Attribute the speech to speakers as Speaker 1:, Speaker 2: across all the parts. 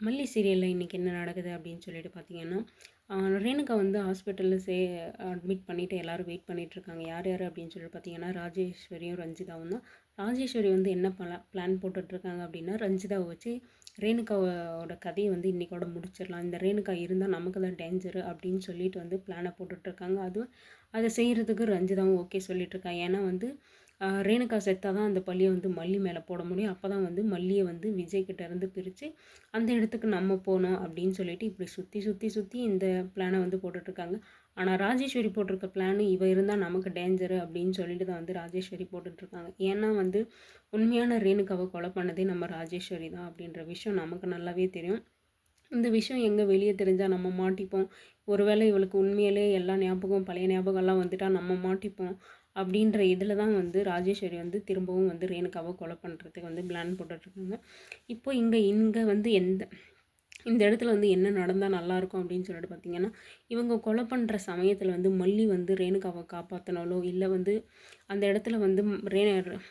Speaker 1: மல்லி சீரியலில் இன்றைக்கி என்ன நடக்குது அப்படின்னு சொல்லிட்டு பார்த்தீங்கன்னா ரேணுகா வந்து ஹாஸ்பிட்டலில் சே அட்மிட் பண்ணிவிட்டு எல்லோரும் வெயிட் பண்ணிகிட்ருக்காங்க யார் யார் அப்படின்னு சொல்லிட்டு பார்த்தீங்கன்னா ராஜேஸ்வரியும் ரஞ்சிதாவும் தான். ராஜேஸ்வரி வந்து என்ன பல பிளான் போட்டுட்ருக்காங்க அப்படின்னா ரஞ்சிதாவை வச்சு ரேணுகாவோட கதையை வந்து இன்றைக்கோட முடிச்சிடலாம். இந்த ரேணுகா இருந்தால் நமக்கு தான் டேஞ்சரு அப்படின்னு சொல்லிட்டு வந்து பிளானை போட்டுட்ருக்காங்க அதுவும் அதை செய்கிறதுக்கு ரஞ்சிதாவும் ஓகே சொல்லிகிட்ருக்காங்க ஏன்னா வந்து ரேணுகா செத்தாக தான் அந்த பள்ளியை வந்து மல்லி மேலே போட முடியும். அப்போ தான் வந்து மல்லியை வந்து விஜய்கிட்ட இருந்து பிரித்து அந்த இடத்துக்கு நம்ம போனோம் அப்படின்னு சொல்லிட்டு இப்படி சுற்றி சுற்றி சுற்றி இந்த பிளானை வந்து போட்டுட்ருக்காங்க. ஆனால் ராஜேஸ்வரி போட்டிருக்க பிளான் இவ இருந்தால் நமக்கு டேஞ்சரு அப்படின்னு சொல்லிட்டு தான் வந்து ராஜேஸ்வரி போட்டுட்ருக்காங்க. ஏன்னா வந்து உண்மையான ரேணுகாவை கொலை பண்ணதே நம்ம ராஜேஸ்வரி தான் அப்படின்ற விஷயம் நமக்கு நல்லாவே தெரியும். இந்த விஷயம் எங்கே வெளியே தெரிஞ்சால் நம்ம மாட்டிப்போம். ஒருவேளை இவளுக்கு உண்மையிலே எல்லா ஞாபகம் பழைய ஞாபகம்லாம் வந்துட்டால் நம்ம மாட்டிப்போம். அப்படின்ற இதில் தான் வந்து ராஜேஸ்வரி வந்து திரும்பவும் வந்து ரேணுகாவை கொலை பண்ணுறதுக்கு வந்து பிளான் போட்டுட்ருக்காங்க இப்போ இங்கே இங்கே வந்து எந்த இந்த இடத்துல வந்து என்ன நடந்தால் நல்லாயிருக்கும் அப்படின்னு சொல்லிட்டு பார்த்தீங்கன்னா இவங்க கொலை பண்ணுற சமயத்தில் வந்து மல்லி வந்து ரேணுகாவை காப்பாற்றினாலோ இல்லை வந்து அந்த இடத்துல வந்து ரே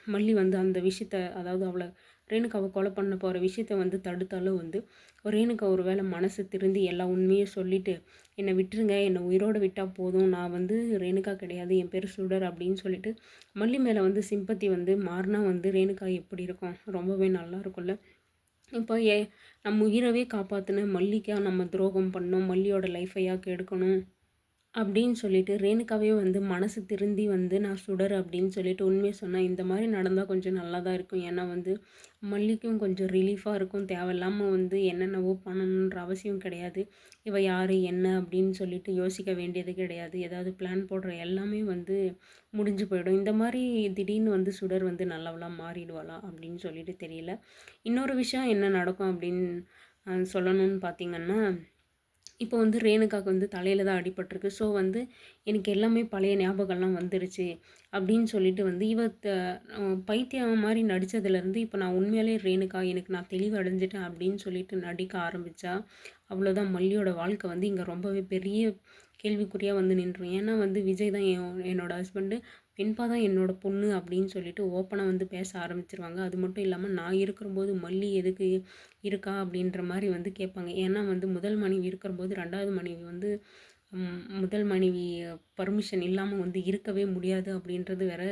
Speaker 1: மல்லி வந்து அந்த விஷயத்த அதாவது அவளை ரேணுகாவை கொலை பண்ண போகிற விஷயத்த வந்து தடுத்தாலோ வந்து ரேணுகா ஒரு வேளை மனசு திருந்தி எல்லா உண்மையும் சொல்லிவிட்டு என்னை விட்டுருங்க என்னை உயிரோடு விட்டால் போதும் நான் வந்து ரேணுகா கிடையாது என் பேர் சுடர் அப்படின்னு சொல்லிட்டு மல்லி மேலே வந்து சிம்பத்தி வந்து மாறினா வந்து ரேணுகா எப்படி இருக்கும்? ரொம்பவே நல்லா இருக்கும்ல. இப்போ ஏ நம்ம உயிரவே காப்பாற்றின மல்லிக்காக நம்ம துரோகம் பண்ணோம் மல்லியோட லைஃபையா கெடுக்கணும் அப்படின்னு சொல்லிட்டு ரேணுகாவே வந்து மனசு திருந்தி வந்து நான் சுடர் அப்படின்னு சொல்லிட்டு உண்மையை சொன்னேன் இந்த மாதிரி நடந்தால் கொஞ்சம் நல்லா தான் இருக்கும். ஏன்னா வந்து மல்லிக்கும் கொஞ்சம் ரிலீஃபாக இருக்கும். தேவையில்லாமல் வந்து என்னென்னவோ பண்ணணுன்ற அவசியம் கிடையாது. இவ யார் என்ன அப்படின்னு சொல்லிட்டு யோசிக்க வேண்டியது கிடையாது. ஏதாவது பிளான் போடுற எல்லாமே வந்து முடிஞ்சு போயிடும். இந்த மாதிரி திடீர்னு வந்து சுடர் வந்து நல்லவளாக மாறிடுவாளா அப்படின்னு சொல்லிட்டு தெரியல. இன்னொரு விஷயம் என்ன நடக்கும் அப்படின்னு சொல்லணும்னு பார்த்தீங்கன்னா இப்போ வந்து ரேணுகாவுக்கு வந்து தலையில் தான் அடிபட்டிருக்கு. ஸோ வந்து எனக்கு எல்லாமே பழைய ஞாபகம்லாம் வந்துருச்சு அப்படின்னு சொல்லிட்டு வந்து இவ பைத்தியம் மாதிரி நடித்ததுலேருந்து இப்போ நான் உண்மையாலே ரேணுகா எனக்கு நான் தெளிவு அடைஞ்சிட்டேன் அப்படின்னு சொல்லிட்டு நடிக்க ஆரம்பித்தா அவ்வளோதான் மல்லியோட வாழ்க்கை வந்து இங்கே ரொம்பவே பெரிய கேள்விக்குறியாக வந்து நின்றோம் ஏன்னா வந்து விஜய் தான் என் என்னோடய ஹஸ்பண்டு பெண்பா தான் என்னோடய பொண்ணு அப்படின்னு சொல்லிட்டு ஓப்பனாக வந்து பேச ஆரம்பிச்சிருவாங்க. அது மட்டும் இல்லாமல் நான் இருக்கிறபோது மல்லி எதுக்கு இருக்கா அப்படின்ற மாதிரி வந்து கேட்பாங்க. ஏன்னா வந்து முதல் மனைவி இருக்கிறபோது ரெண்டாவது மனைவி வந்து முதல் மனைவி பர்மிஷன் இல்லாமல் வந்து இருக்கவே முடியாது அப்படின்றது வேற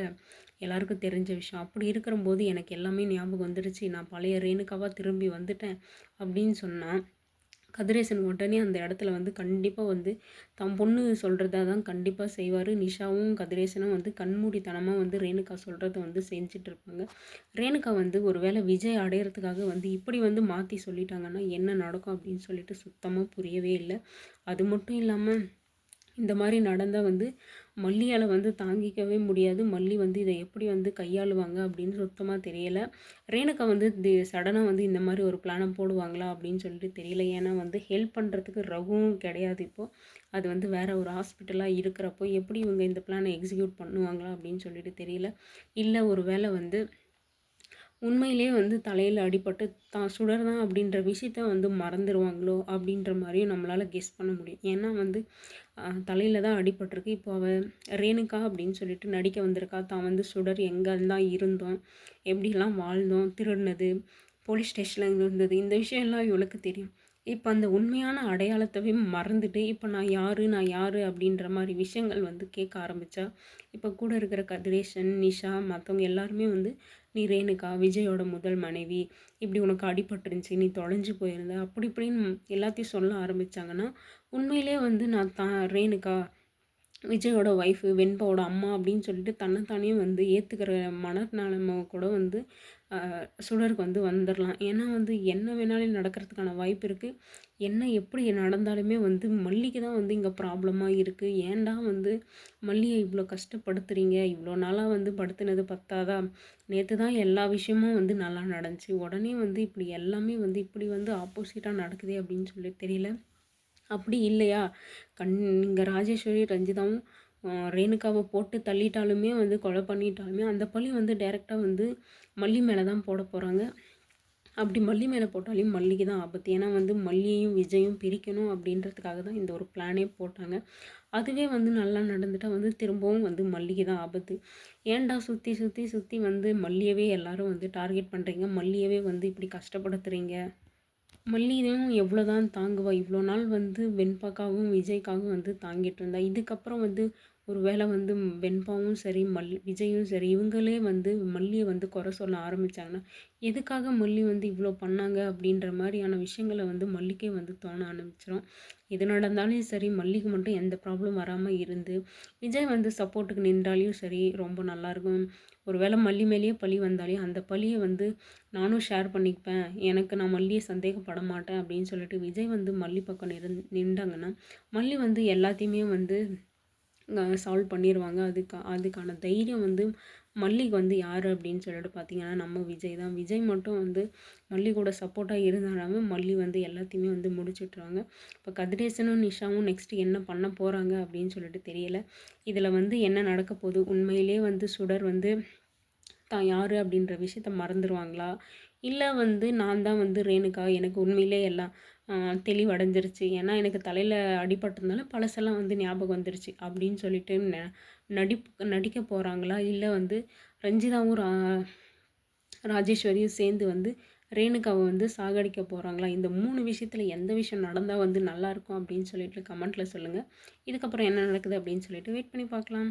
Speaker 1: எல்லாருக்கும் தெரிஞ்ச விஷயம். அப்படி இருக்கிறபோது எனக்கு எல்லாமே ஞாபகம் வந்துடுச்சு நான் பழைய ரேணுக்காவாக திரும்பி வந்துட்டேன் அப்படின்னு சொன்னால் கதிரேசன் உடனே அந்த இடத்துல வந்து கண்டிப்பாக வந்து தம் பொண்ணு சொல்கிறதா தான் கண்டிப்பாக செய்வார். நிஷாவும் கதிரேசனும் வந்து கண்மூடித்தனமாக வந்து ரேணுகா சொல்கிறத வந்து செஞ்சுட்டு இருப்பாங்க. ரேணுகா வந்து ஒரு வேளை விஜய் அடையிறதுக்காக வந்து இப்படி வந்து மாற்றி சொல்லிட்டாங்கன்னா என்ன நடக்கும் அப்படின்னு சொல்லிட்டு சுத்தமாக புரியவே இல்லை. அது மட்டும் இல்லாமல் இந்த மாதிரி நடந்தால் வந்து மல்லியால் வந்து தாங்கிக்கவே முடியாது. மல்லி வந்து இதை எப்படி வந்து கையாளுவாங்க அப்படின்னு சுத்தமாக தெரியலை. ரேணுகா வந்து தி சடனாக வந்து இந்த மாதிரி ஒரு பிளானை போடுவாங்களா அப்படின்னு சொல்லிட்டு தெரியல. ஏன்னா வந்து ஹெல்ப் பண்ணுறதுக்கு ரகுவும் கிடையாது இப்போது அது வந்து வேறு ஒரு ஹாஸ்பிட்டலாக இருக்கிறப்போ எப்படி இவங்க இந்த பிளானை எக்ஸிக்யூட் பண்ணுவாங்களா அப்படின்னு சொல்லிட்டு தெரியல. இல்லை ஒரு வேளை வந்து உண்மையிலே வந்து தலையில் அடிபட்டு தான் சுடர் தான் அப்படின்ற விஷயத்த வந்து மறந்துடுவாங்களோ அப்படின்ற மாதிரியும் நம்மளால் கெஸ் பண்ண முடியும். ஏன்னா வந்து தலையில் தான் அடிபட்டிருக்கு. இப்போ அவள் ரேணுகா அப்படின்னு சொல்லிட்டு நடிக்க வந்திருக்கா. தான் வந்து சுடர் எங்கெல்லாம் இருந்தோம். எப்படிலாம் வாழ்ந்தோம் திருடினது போலீஸ் ஸ்டேஷனில் இருந்தது இந்த விஷயம்லாம் இவளுக்கு தெரியும். இப்போ அந்த உண்மையான அடையாளத்தவே மறந்துட்டு இப்போ நான் யார் நான் யார் அப்படின்ற மாதிரி விஷயங்கள் வந்து கேட்க ஆரம்பித்தா இப்போ கூட இருக்கிற கதிரேஷன் நிஷா மற்றவங்க எல்லாருமே வந்து நீ ரேணுகா விஜயோட முதல் மனைவி இப்படி உனக்கு அடிபட்டுருந்துச்சி நீ தொலைஞ்சு போயிருந்த அப்படி இப்படின்னு எல்லாத்தையும் சொல்ல ஆரம்பித்தாங்கன்னா உண்மையிலே வந்து நான் தான் ரேணுகா விஜயோட ஒய்ஃபு வெண்பாவோட அம்மா அப்படின்னு சொல்லிட்டு தன்னைத்தானே வந்து ஏற்றுக்கிற மனநலம கூட வந்து சுடருக்கு வந்து வந்துடலாம் ஏன்னா வந்து என்ன வேணாலும் நடக்கிறதுக்கான வாய்ப்பு இருக்குது என்ன எப்படி நடந்தாலுமே வந்து மல்லிக்கு தான் வந்து இங்கே ப்ராப்ளமாக இருக்குது ஏன்டா வந்து மல்லியை இவ்வளோ கஷ்டப்படுத்துகிறீங்க இவ்வளோ நாளாக வந்து படுத்துனது பத்தாதா? நேற்று தான் எல்லா விஷயமும் வந்து நல்லா நடந்துச்சு. உடனே வந்து இப்படி எல்லாமே வந்து இப்படி வந்து ஆப்போசிட்டாக நடக்குதே அப்படின்னு சொல்லி தெரியல. அப்படி இல்லையா? கண் இங்கே ராஜேஸ்வரி ரஞ்சிதாவும் ரேணுகாவை போட்டு தள்ளிட்டாலுமே வந்து கொலை பண்ணிட்டாலுமே அந்த பழி வந்து டைரெக்டாக வந்து மல்லி மேலே தான் போட போகிறாங்க அப்படி மல்லி மேலே போட்டாலையும் மல்லிக்கு தான் ஆபத்து. ஏன்னா வந்து மல்லியையும் விஜயும் பிரிக்கணும் அப்படின்றதுக்காக தான் இந்த ஒரு பிளானே போட்டாங்க. அதுவே வந்து நல்லா நடந்துட்டால் வந்து திரும்பவும் வந்து மல்லிக்கு தான் ஆபத்து. ஏன்டா சுற்றி சுற்றி சுற்றி வந்து மல்லியவே எல்லாரும் வந்து டார்கெட் பண்ணுறீங்க மல்லியவே வந்து இப்படி கஷ்டப்படுத்துகிறீங்க மல்லியும் எவ்வளோ தான் தாங்குவா? இவ்வளோ நாள் வந்து வெண்பாக்காகவும் விஜய்க்காகவும் வந்து தாங்கிட்டு இருந்தா. இதுக்கப்புறம் வந்து ஒரு வேளை வந்து வெண்பாவும் சரி மல் விஜயும் சரி இவங்களே வந்து மல்லியை வந்து குறை சொல்ல ஆரம்பித்தாங்கன்னா எதுக்காக மல்லி வந்து இவ்வளோ பண்ணாங்க அப்படின்ற மாதிரியான விஷயங்களை வந்து மல்லிக்கே வந்து தோண ஆரம்பிச்சிடும் எது நடந்தாலும் சரி மல்லிக்கு மட்டும் எந்த ப்ராப்ளம் வராமல் இருந்து விஜய் வந்து சப்போர்ட்டுக்கு நின்றாலையும் சரி ரொம்ப நல்லாயிருக்கும் ஒரு வேளை மல்லி மேலேயே பழி வந்தாலே அந்த பழியை வந்து நானும் ஷேர் பண்ணிப்பேன். எனக்கு நான் மல்லியை சந்தேகப்பட மாட்டேன் அப்படின்னு சொல்லிட்டு விஜய் வந்து மல்லி பக்கம் நிறந் நின்றாங்கன்னா மல்லி வந்து எல்லாத்தையுமே வந்து சால்வ் பண்ணிடுவாங்க அதுக்கு அதுக்கான தைரியம் வந்து மல்லிக்கு வந்து யார் அப்படின்னு சொல்லிட்டு பார்த்தீங்கன்னா நம்ம விஜய் தான். விஜய் மட்டும் வந்து மல்லி கூட சப்போர்ட்டாக இருந்தாலும் மல்லி வந்து எல்லாத்தையுமே வந்து முடிச்சுட்ருவாங்க இப்போ கதிரேசனும் நிஷாவும் நெக்ஸ்ட்டு என்ன பண்ண போகிறாங்க அப்படின்னு சொல்லிட்டு தெரியல. இதில் வந்து என்ன நடக்க போகுது? உண்மையிலே வந்து சுடர் வந்து தான் யார் அப்படின்ற விஷயத்த மறந்துடுவாங்களா இல்லை வந்து நான் தான் வந்து ரேணுகா எனக்கு உண்மையிலே எல்லாம் தெளிவடைஞ்சிருச்சு. ஏன்னா எனக்கு தலையில் அடிபட்டதுனால பழசெல்லாம் வந்து ஞாபகம் வந்துருச்சு. அப்படின்னு சொல்லிட்டு ந நடிப் நடிக்க போகிறாங்களா இல்லை வந்து ரஞ்சிதாவும் ரா ராஜேஸ்வரியும் சேர்ந்து வந்து ரேணுகாவை வந்து சாகடிக்க போகிறாங்களா இந்த மூணு விஷயத்தில் எந்த விஷயம் நடந்தால் வந்து நல்லாயிருக்கும் அப்படின்னு சொல்லிட்டு கமெண்ட்டில் சொல்லுங்கள் இதுக்கப்புறம் என்ன நடக்குது அப்படின்னு சொல்லிட்டு வெயிட் பண்ணி பார்க்கலாம்.